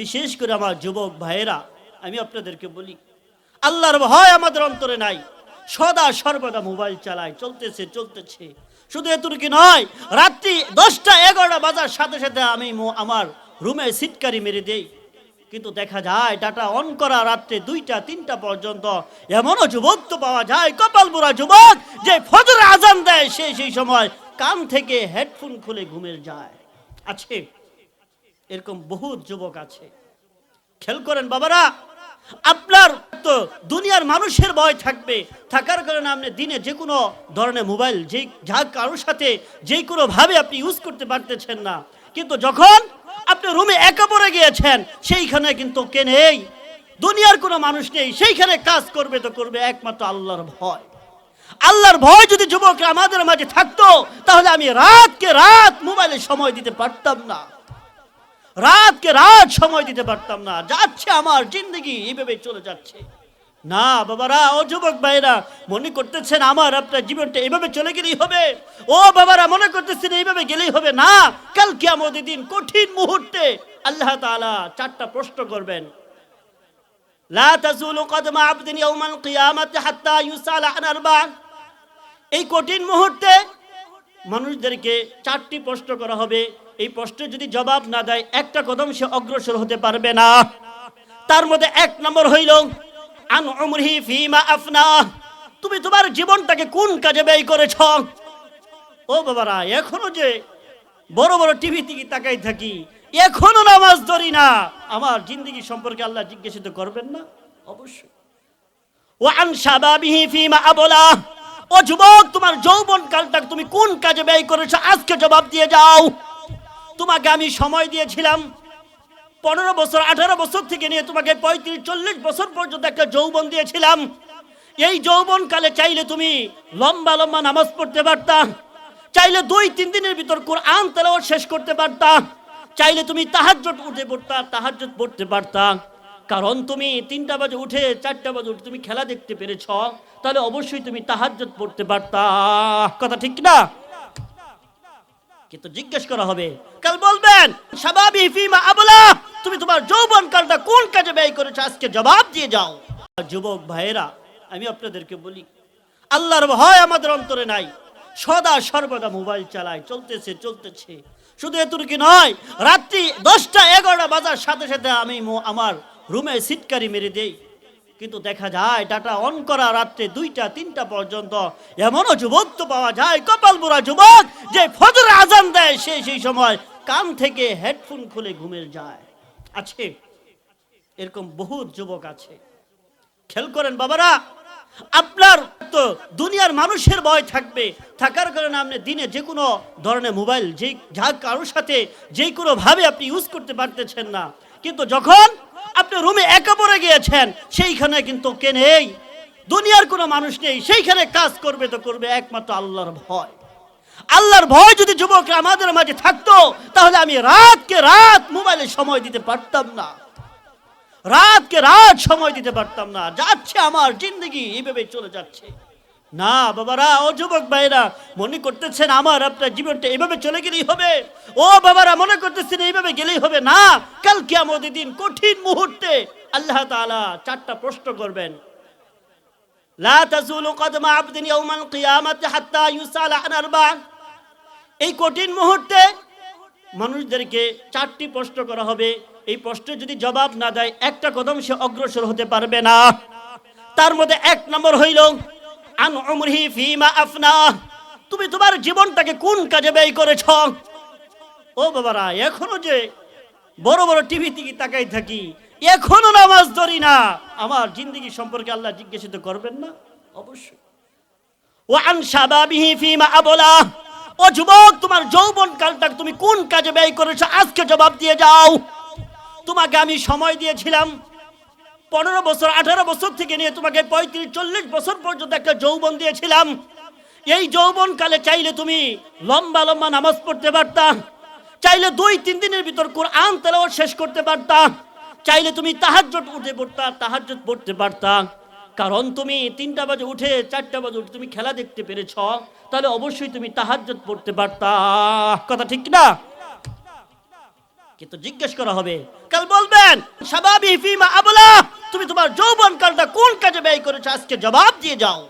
বিশেষ করে আমার যুবক ভাইয়েরা, আমি আপনাদেরকে বলি, আল্লাহর ভয় আমাদের অন্তরে নাই। সদা সর্বদা মোবাইল চালায়, চলতেছে চলতেছে। শুধু এতটুকু নয়, রাত্রি দশটা, এগারোটা বাজার সাথে সাথে আমি আমার রুমে সিটকারি মেরে দেই। কিন্তু দেখা যায়, ডাটা অন করা রাত্রে দুইটা, তিনটা পর্যন্ত এমনও যুবক তো পাওয়া যায়, কপাল বুড়া যুবক, যে ফজর আজান দেয়, সে সেই সময় কান থেকে হেডফোন খুলে ঘুমের যায়। আছে। এরকম বহু যুবক আছে। খেয়াল করেন বাবারা, আপনার তো দুনিয়ার মানুষের ভয় থাকবে। থাকার কারণে আপনি দিনে যে কোনো ধরনের মোবাইল, যে যা কারোর সাথে যে কোনো ভাবে আপনি ইউজ করতে পারতেছেন না। কিন্তু যখন আপনি রুমে একা পড়ে গিয়েছেন, সেইখানে কিন্তু কে নেই? দুনিয়ার কোনো মানুষ নেই। সেইখানে কাজ করবে তো করবে একমাত্র আল্লাহর ভয়। আল্লাহর ভয় যদি যুবকরা আমাদের মাঝে থাকতো, তাহলে আমি রাতকে রাত মোবাইলে সময় দিতে পারতাম না। রাতকে রাত সময় দিতে পারতাম না। যাচ্ছে আমার জিন্দগি, এইভাবে চলে যাচ্ছে। না, বাবারা, ও যুবক ভাইরা মনে করতেছেন আমার আপনার জীবনটা এইভাবে চলে গেলেই হবে? ও বাবারা, মনে করতেছেন এইভাবে গেলেই হবে? না, কাল কিয়ামতের দিন কঠিন মুহূর্তে আল্লাহ তাআলা চারটা প্রশ্ন করবেন। এই কঠিন মুহূর্তে মানুষদেরকে চারটি প্রশ্ন করা হবে। এই প্রশ্নের যদি জবাব না দেয়, একটা কদম সে অগ্রসর হতে পারবে না। তার মধ্যে এক নম্বর হইল, আন আফনা। তুমি তোমার জীবনটাকে কোন কাজে ব্যয় করেছ? ও বাবারা, এখনও যে বড় বড় টিভি থেকে তাকাই থাকি, এখনও নামাজ ধরি না। আমার জিন্দগি সম্পর্কে আল্লাহ জিজ্ঞাসিত করবেন না? অবশ্যই। ও আন শাবাবিহি ফিমা আবলা। ও যুবক, তোমার যৌবন কালটা তুমি কোন কাজে ব্যয় করেছ? আজকে জবাব দিয়ে যাও। তোমাকে আমি সময় দিয়েছিলাম। পনেরো বছর, আঠারো বছর থেকে নিয়ে তোমাকে পঁয়ত্রিশ, চল্লিশ বছর পর্যন্ত একটা যৌবন দিয়েছিলাম। এই যৌবন কালে চাইলে তুমি লম্বা লম্বা নামাজ পড়তে পারতা। চাইলে দুই, তিন দিনের ভিতর কোরআন তেলাওয়াত শেষ করতে পারতা। চাইলে তুমি তাহাজ্জুদ উঠে পড়তা, তাহাজ্জুদ পড়তে পারতা। কারণ তুমি তিনটা বাজে উঠে চারটা বাজে উঠে তুমি খেলা দেখতে পেরেছ, তাহলে অবশ্যই তুমি তাহাজ্জুদ পড়তে পারতা। কথা ঠিক না কিন্তু জিজ্ঞেস করা হবে, কাল বলবেন তুমি তোমার যৌবন কালটা কোন কাজে ব্যয় করেছ? আজকে জবাব দিয়ে যাও। যুবক ভাইয়েরা, আমি আপনাদেরকে বলি, আল্লাহর ভয় আমাদের অন্তরে নাই। সদা সর্বদা মোবাইল চালায়, চলতেছে চলতেছে। শুধু এতটুকু নয়, রাত্রি দশটা এগারোটা বাজার সাথে সাথে আমি আমার রুমে সিটকারি মেরে দেই। কিন্তু দেখা যায়, ডাটা অন করা রাত্রে দুইটা, তিনটা পর্যন্ত এমনও যুবক তো পাওয়া যায়, কপাল বুড়া যুবক, যে ফজর আজান দেয়, সে সেই সময় কান থেকে হেডফোন খুলে ঘুমের যায়। আছে, এরকম বহু যুবক আছে। খেয়াল করেন বাবারা, আপনার তো দুনিয়ার মানুষের ভয় থাকবে। থাকার কারণে আপনি দিনে যে কোনো ধরনের মোবাইল, যে যা কারোর সাথে যে কোনো ভাবে আপনি ইউজ করতে পারতেছেন না। কিন্তু যখন আপনি রুমে একা পড়ে গিয়েছেন, সেইখানে কিন্তু কে নেই? দুনিয়ার কোনো মানুষ নেই, সেইখানে কাজ করবে তো করবে একমাত্র আল্লাহর ভয়। আল্লাহর ভয় যদি যুবক আমাদের মাঝে থাকতো, তাহলে আমি রাতকে রাত মোবাইলে সময় দিতে পারতাম না। রাতকে রাত সময় দিতে পারতাম না। যাচ্ছে আমার জিন্দগি এইভাবে চলে যাচ্ছে। না, বাবারা, ও যুবক ভাইরা, মনে করতেছেন আমার আপনার জীবনটা এইভাবে চলে গেলেই হবে? ও বাবারা, মনে করতেছেন এইভাবে গেলেই হবে? না, কাল কিয়ামতের দিন কঠিন মুহূর্তে আল্লাহ তাআলা চারটা প্রশ্ন করবেন। লা তাজুলু কদমা আবদিন ইয়াউমাল কিয়ামাতি হাত্তা ইউসাল আন আরবা। এই কঠিন মুহূর্তে মানুষদেরকে চারটি প্রশ্ন করা হবে। এই প্রশ্নের যদি জবাব না দেয়, একটা কদম সে অগ্রসর হতে পারবে না। তার মধ্যে এক নম্বর হইল আন উমরিহি ফিমা আফনা। তুমি তোমার জীবনটাকে কোন কাজে ব্যয় করেছ? ও বাবারা, এখনও যে বড় বড় টিভি থেকে তাকাই থাকি, এখনও নামাজ ধরি না। আমার জিন্দগি সম্পর্কে আল্লাহ জিজ্ঞাসিত করবেন না? অবশ্যই। ও আন শাবাবিহি ফিমা আবলা। ও যুবক, তোমার যৌবন কালটা তুমি কোন কাজে ব্যয় করেছ? আজকে জবাব দিয়ে যাও। তোমাকে আমি সময় দিয়েছিলাম। পনেরো বছর, আঠারো বছর থেকে নিয়ে তোমাকে পঁয়ত্রিশ, চল্লিশ বছর পর্যন্ত একটা যৌবন দিয়েছিলাম। এই যৌবন কালে চাইলে তুমি লম্বা লম্বা নামাজ পড়তে পারতা। চাইলে দুই, তিন দিনের ভিতর কোরআন তেলাওয়াত শেষ করতে পারতা। চাইলে তুমি তাহাজ্জুদ উঠে পড়তা, তাহাজ্জুদ পড়তে পারতা। কারণ তুমি তিনটা বাজে উঠে চারটা বাজে উঠে তুমি খেলা দেখতে পেরেছ, তাহলে অবশ্যই তুমি তাহাজ্জুদ পড়তে পারতা। কথা ঠিক না কিন্তু জিজ্ঞেস করা হবে, কাল বলবেন, সবাবি ফিমা আবলা তুমি তোমার যৌবন কালটা কোন কাজে ব্যয় করেছ? আজকে জবাব দিয়ে যাও।